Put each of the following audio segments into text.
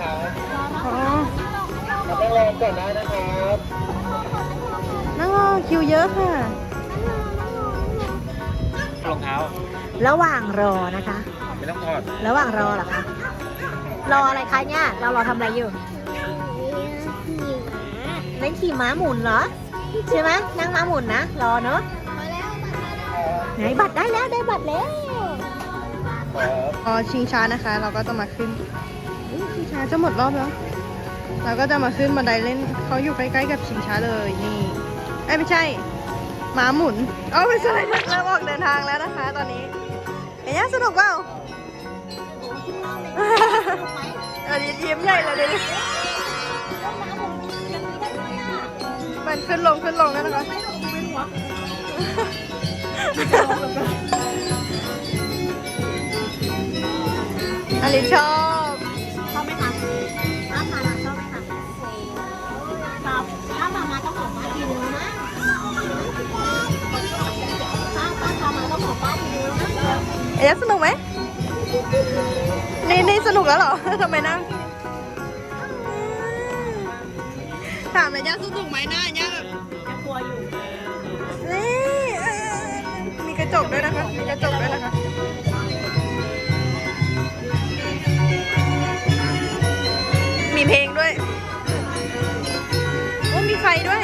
ครับอ๋อกับนั่งรอก่อนได้นะครับนั่งรอคิวเยอะค่ะ รองเท้าระหว่างรอนะคะ ไม่ต้องถอดระหว่างรอเหรอคะ รออะไรคะเนี่ย เรารอทำอะไรอยู่ เล่นขี่ม้าหมุนเหรอ ใช่ไหมนั่งม้าหมุนนะ รอเนอะไหนบัตรได้แล้วได้บัตรแล้วครับพอชิงช้านะคะ เราก็จะมาขึ้นอุ๊ย ช้าจะหมดรอบแล้ว เราก็จะมาขึ้นบันไดเล่นเขาอยู่ใกล้ๆกับชิงช้าเลยนี่เอ้ไม่ใช่หมาหมุนเอ๋อไม่ใช่เริ่มออกเดินทางแล้วนะคะ ตอนนี้เอ๊ะสนุกเปล่าเออยิ้มใหญ่เลยดิมันขึ้นลงขึ้นลงแล้วนะคะอลิชอบ เอ๊ะสนุกไหมนี่นี่สนุกแล้วเหรอทำไมนั่งถามเลยย่าสนุกไหมหน้าย่าแบบกลัวอยู่นี่มีกระจกด้วยนะคะมีกระจกด้วยนะคะมีเพลงด้วยโอ้มีไฟด้วย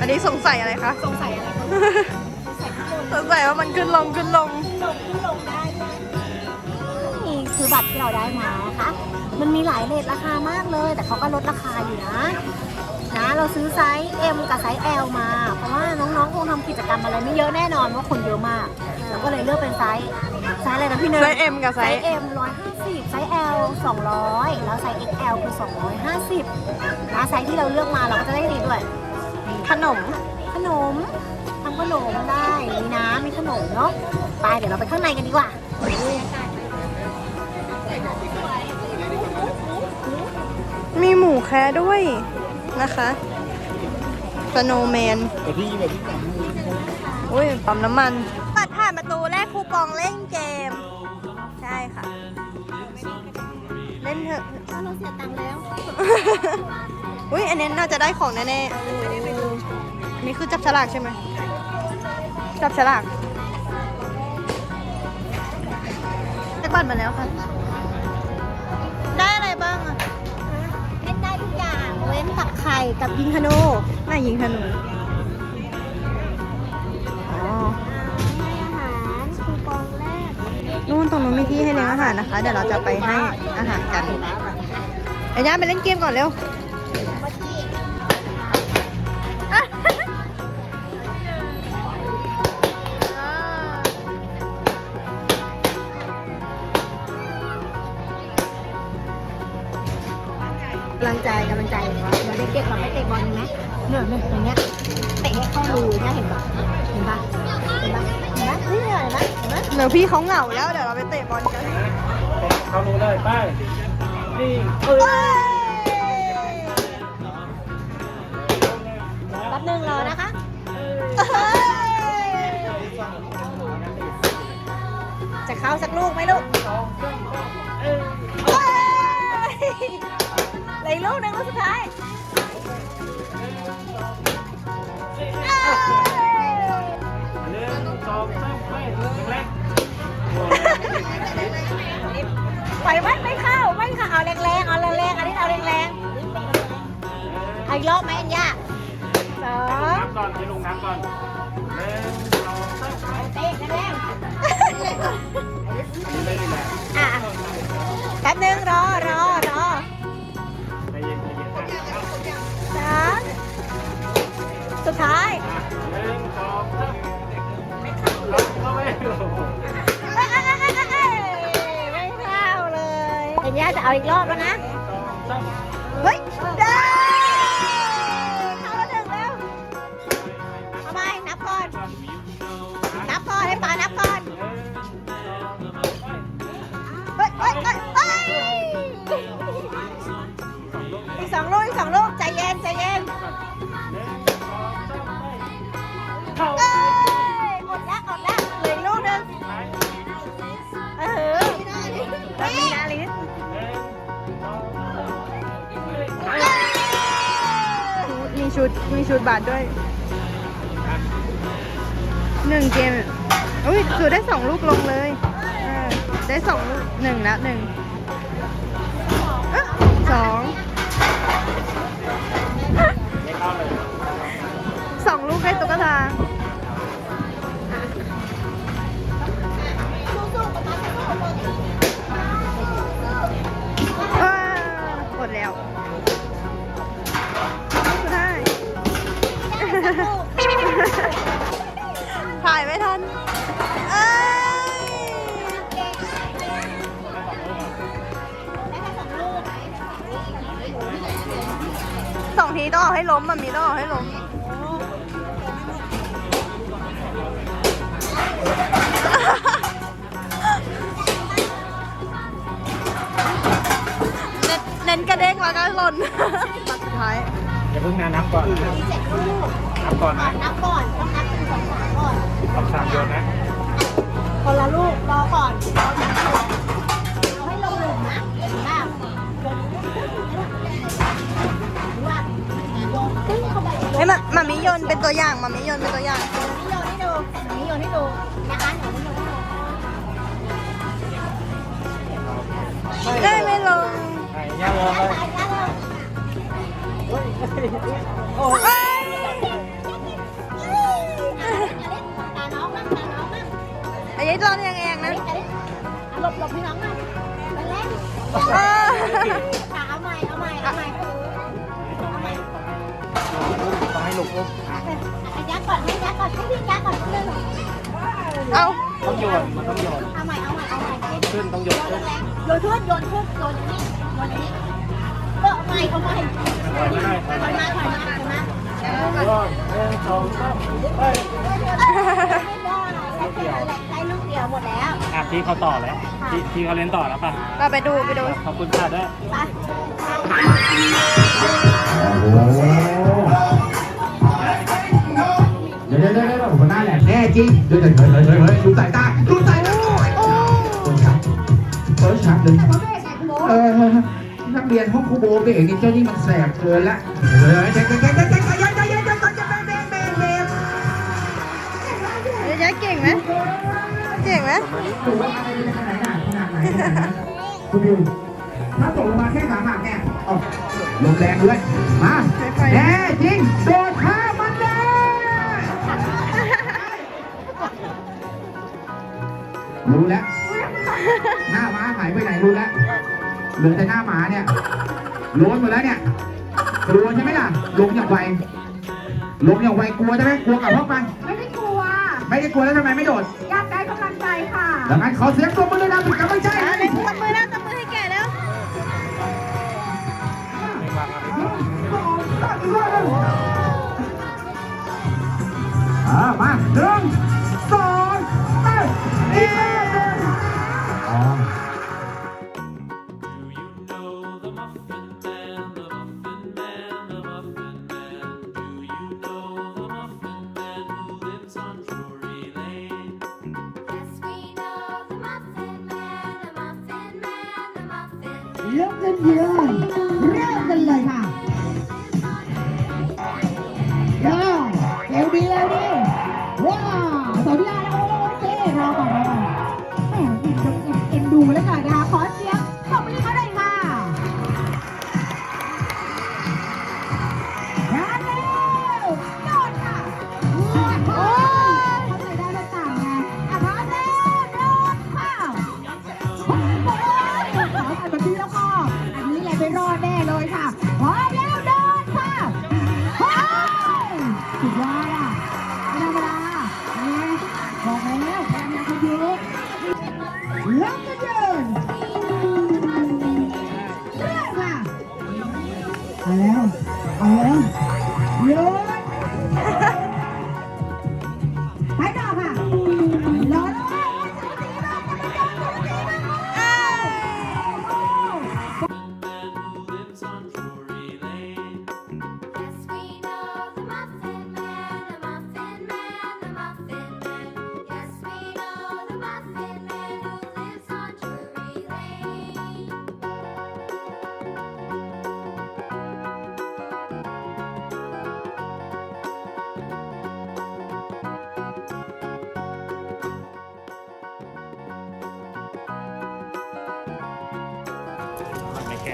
อันนี้สงสัยอะไรคะ สงสัยอะไรคะสงสัยข้างบนสงสัยว่ามันขึ้นลงขึ้นลง ลงขึ้นลงได้ด้วยนี่คือบัตรที่เราได้มานะคะ มันมีหลายเลทราคามากเลย แต่เขาก็ลดราคาอยู่นะ นะเราซื้อไซส์ M กับไซส์ L มา เพราะว่าน้องๆคงทำกิจกรรมอะไรไม่เยอะแน่นอนเพราะคนเยอะมาก เราก็เลยเลือกเป็นไซส์ ไซส์อะไรนะพี่เนยไซส์ M กับไซไซส์ส์ M 150 ไซส์ L 200 แล้วไซส์ XL คือ 250นะไซส์ที่เราเลือกมาเราก็จะได้ดีด้วย ขนม ขนมทำขนมได้ มีน้ำมีขนมเนาะ ไปเดี๋ยวเราไปข้างในกันดีกว่ามีหมูแคะด้วยนะคะสโนว์แมน แต่ที่แบบที่สามอุ้ยปั๊มน้ำมันปัดผ่านประตูแร กคูปองเล่นเกม ใช่ค่ะ เล่นเถอะ เราเสียตังค์แล้ว อุ้ยอันนี้น่าจะได้ของแน่ๆอันนี้คือจับฉลากใช่ไหม จับฉลากได้บัตรมาแล้วค่ะ ได้อะไรบ้างอะเล่นได้ทุกอย่าง เว้นตักไข่กับยิงธนูน่ายิงธนู นู่นตรงนู้นมีที่ให้เลี้ยงอาหารนะคะ เดี๋ยวเราจะไปให้อาหารกันไอ้ย่าไปเล่นเกมก่อนเร็วกำลังใจกำลังใจเราได้เก็บเราไปเตะบอลไหมเนี่ยเนี่ยตรงเนี้ยเตะให้เข้ารูเนี่ยเห็นปะเห็นปะเห็นปะเห็นปะนี่เนี่ยเห็นปะเห็นปะเดี๋ยวพี่เขาเหงาแล้วเดี๋ยว เขารู้เลยไปนี่แป๊บนึงรอนะคะจะเข้าสักลูกไหมลูกเลยลูกหนึ่งลูกสุดท้ายหนึ่งสองสามไปแรก ปล่อยมันไม่เข้าไม่เข้าเอาแรงๆเอาแรงๆอันนี้เอาแรงๆเอาอีกรอบไหมอันย่าสองน้ำก่อนให้ลงน้ำก่อนหนึ่งสองสามเตะแรงไม่ได้แหละๆอะแป๊บนึงรอรอรอใจเย็นใจเย็นอะสามสุดท้าย ย่าจะเอาอีกรอบแล้วนะ เฮ้ยได้เข้าแล้วถึงแล้วทำไมนับก่อน นับก่อนให้ปานับก่อน เฮ้ยเฮ้ยเฮ้ยเฮ้ยอีกสองลูกอีกสองลูกใจเย็นใจเย็น ชุด มีชุดบาทด้วยหนึ่งเกมอุ้ยสูได้สองลูกลงเลยเออได้สองลูกหนึ่งแล้วหนึ่งเอ๊ะสองสองลูกได้ตุ๊กตา ถ่ายไม่ทัน เอ้ยสองทีต้องเอาให้ล้มมันมีต้องเอาให้ล้มเน้นกระเด้งแล้วก็หล่นสุดท้ายอย่าเพิ่งนะนับก่อน นับก่อนนะนับก่อนต้องนับถึงสองสามก่อนสองสามโยนนะ คนละลูกรอก่อนรอนับก่อนเอาให้ลงหลุมนะเห็นป่ะว่าโยนตึ้งเข้าไปโยนเฮ้ยมามามิโยนเป็นตัวอย่างมามิโยนเป็นตัวอย่าง นี่โยนให้ดูนี่โยนให้ดูนะคะเดี๋ยวนี่โยนให้ดูได้ไม่ลงไอ้ย่างลงเลยตายแล้วโอ้ย อันนี้รอนยังเองนะหลบหลบพี่น้องนะไปเล่นเออเอาใหม่เอาใหม่เอาใหม่เอาใหม่ต้องให้ลูกอุ้มยักก่อนให้ยักก่อนให้พี่ยักก่อนเรื่องเอาต้องโยนมันต้องโยนเอาใหม่เอาใหม่เอาใหม่ขึ้นต้องโยนขึ้นโยนขึ้นโยนขึ้นโยนอย่างนี้โยนอย่างนี้ก็เอาใหม่เอาใหม่ถอยไม้ถอยถอยไม่มาถอยมาถอยมาโยนหนึ่งสองสามไปได้ลูกเดี ยวหมดแล้วอะพี่เขาต่อแล้วพี่พี่เขาเล่นต่อแล้วป่ะเราไปดูไปดูขอบคุณค่ะด้วยไปเดี๋ยวเดี๋ยวเดี๋ยวเดี๋ยวผมหน้าแหลมแน่จริงเดี๋ยวเดี๋ยวเดี๋ยวเดี๋ยวเดี๋ยวดูสายตาดูสายตาคนชัดเฟิร์สชัดเลยเออนักเรียนห้องครูโบเบเองนี่เจ้านี่มันแสบเกินละเฮ้ยเจ๊เจ๊เจ๊เจ๊เจ๊เนาดไหนคุณดูถ้าตกลงมาแค่ขาหักเนี่ยเอาลมแรงด้วยมาแน่จริง โดดข้ามันเลยรู้แล้ว หน้าม้าหายไปไหนรู้แล้ว เหลือแต่หน้าหมาเนี่ยโล้นหมดแล้วเนี่ยกลัวใช่ไหมล่ะ ลงอย่างไว ลงอย่างไวกลัวใช่ไหมกลัวกลับห้องไปไม่ได้กลัว ไม่ได้กลัวแล้วทำไมไม่โดด ดังนั้นขอเสียงปรบมือเลยนะเป็นกำลังใจอะให้เล่นตบมือแล้วตบมือให้แก่แล้วอ่ามาหนึ่ง ไ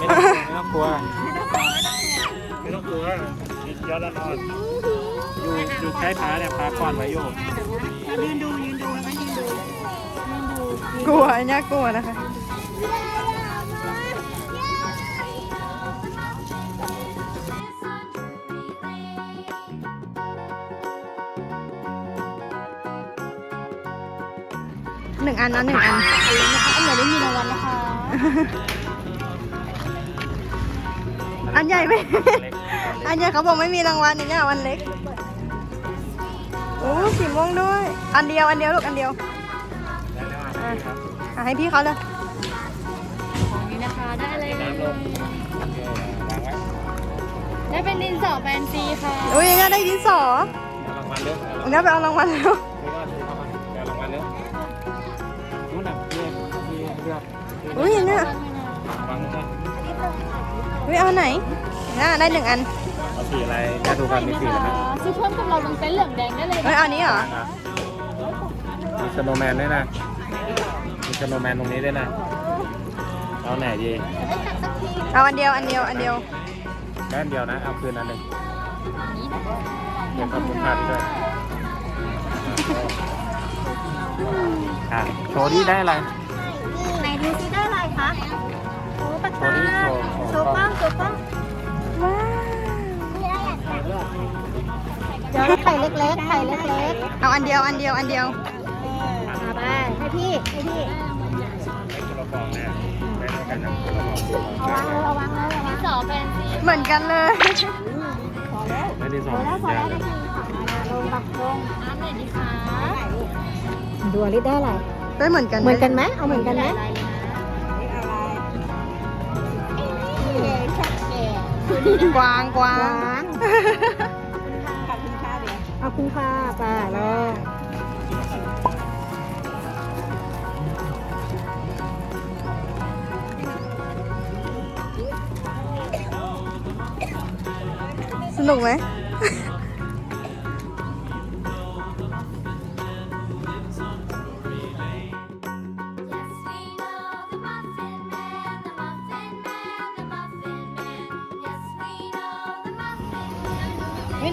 ม่ต้องกลัว ไม่ต้องกลัวยิงยอดนอนอยู่อยู่ใช้ผาเนี่ยผาก่อนไว้โยกยืนดูยืนดูแล้วก็ยืนดูยืนดูกลัวเนี่ยกลัวนะคะ นึ่งอันนะหนึ่งอันอันไหนได้มีรางวัลนะคะ อันใหญ่ไหมอันใหญ่เขาบอกไม่มีรางวัลอย่างเงี้ยวันเล็กโอ้สีม่วงด้วย อันเดียวอันเดียวลูกอันเดียวอะอะให้พี่เขาเลยของนี้นะคะได้เลยน้ำลงโอเควางไว้ได้เป็นดินสอแฟนซีค่ะอุ้ยงั้นได้ดินสอเอารางวัลเร็วงั้นไปเอารางวัลแล้ว อุ้ยอันเนี้ยวางนู่นนะอุ้ยเอาอันไหนน่าได้หนึ่งอันเอาสีอะไรแค่ดูกันมีสีอะไรไหมซื้อเพิ่มกับเราลงเต็นท์เหลืองแดงได้เลยเอ้ยเอาอันนี้เหรออะมีสโนว์แมนด้วยนะมีสโนว์แมนตรงนี้ด้วยนะเอาไหนดีเอาอันเดียวอันเดียวอันเดียวแค่อันเดียวนะเอาคืนอันหนึ่งเดี๋ยวขอบคุณค่าที่ด้วยอะโชว์นี่ได้อะไรไหนดูซิได้อะไรคะโอ้ปากโชกาว์นี่โชว์โชว์ป้องโชว์ป้องเดี๋ยวไข่เล็กๆไข่เล็กๆเอาอันเดียวอันเดียวอันเดียวมาไปให้พี่ให้พี่ไม่คนละฟองแน่ไม่เท่ากันนะคนละฟอาวางเลยเอาวางเลยเอาวางนสอแฟนซีเหมือนกันเลยพอแล้วไม่ได้สพอแล้วพอแยแล้วได้เลยทีค่ะมาลงปักลงอันไหนดีคะดูอลิสได้อะไรได้เหมือนกัน เหมือนกันไหมเอาเหมือนกันไหม กวางกวาวางงเอาคุณค่าไปลองสนุกไหม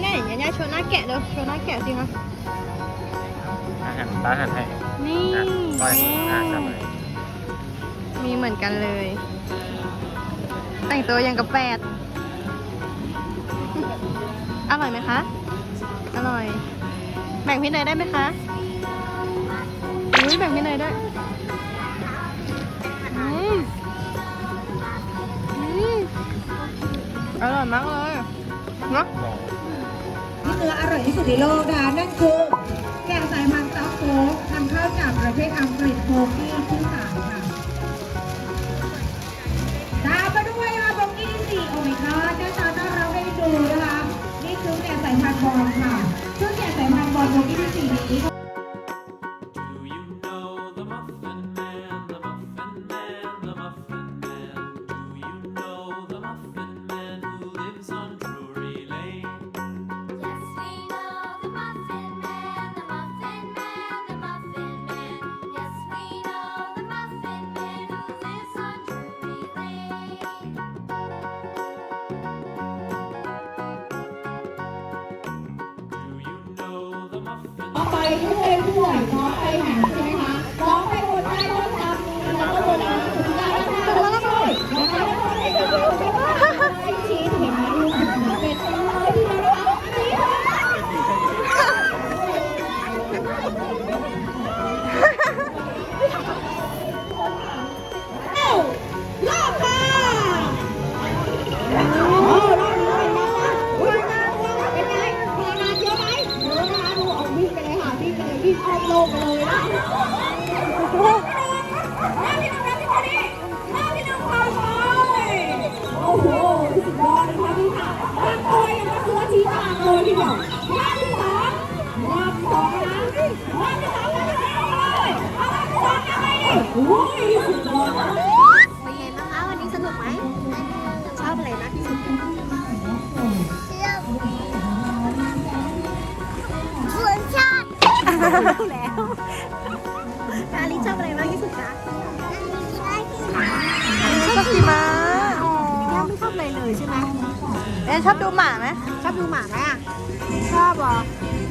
Man. ไม่แน่ยาย่าโชว์หน้าแกะเร็วโชว์หน้าแกะสิคะอาหารตาหันให้นี่อะปล่อยอะจับเลยมีเหมือนกันเลย แต่งตัวยังกับแปดอร่อยไหมคะ อร่อย แบ่งพี่เนยได้ไหมคะอุ้ยแบ่งพี่เนยได้อืมอืมอร่อยมากเลยเนาะที่ เนื้ออร่อยที่สุดในโลกนะคะนั่นคือแกะสายพันธุ์ซอฟโฟกนำเข้าจากประเทศอังกฤษโบกี้ที่สามค่ะตามมาด้วยค่ะโบกี้ที่สี่โอเมก้าหน้าตาน่ารักให้ดูนะคะนี่คือแกะสายพันธุ์บอลค่ะซึ่งแกะสายพันธุ์บอลโบกี้ที่สี่นี้ ไปทุกเพลงด้วยร้องไปหาเช่ไ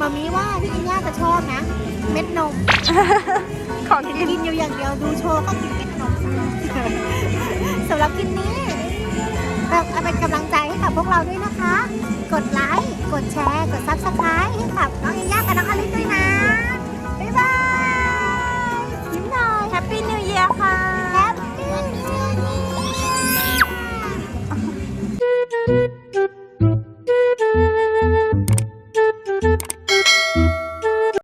มามีว่าพี่กินย่าจะชอบนะ เม็ดนม ของที่กินอยู่อย่างเดียวดูโชว์ก็กินเม็ดนมสำหรับกินนี้เราเป็นกำลังใจให้กับพวกเราด้วยนะคะ กดไลค์ กดแชร์ กดซับสไครต์ให้กับน้องกินย่ากับน้องอลิซด้วยนะ บ๊ายบายยิ้มหน่อยแฮปปี้นิวเยียร์ค่ะแฮปปี้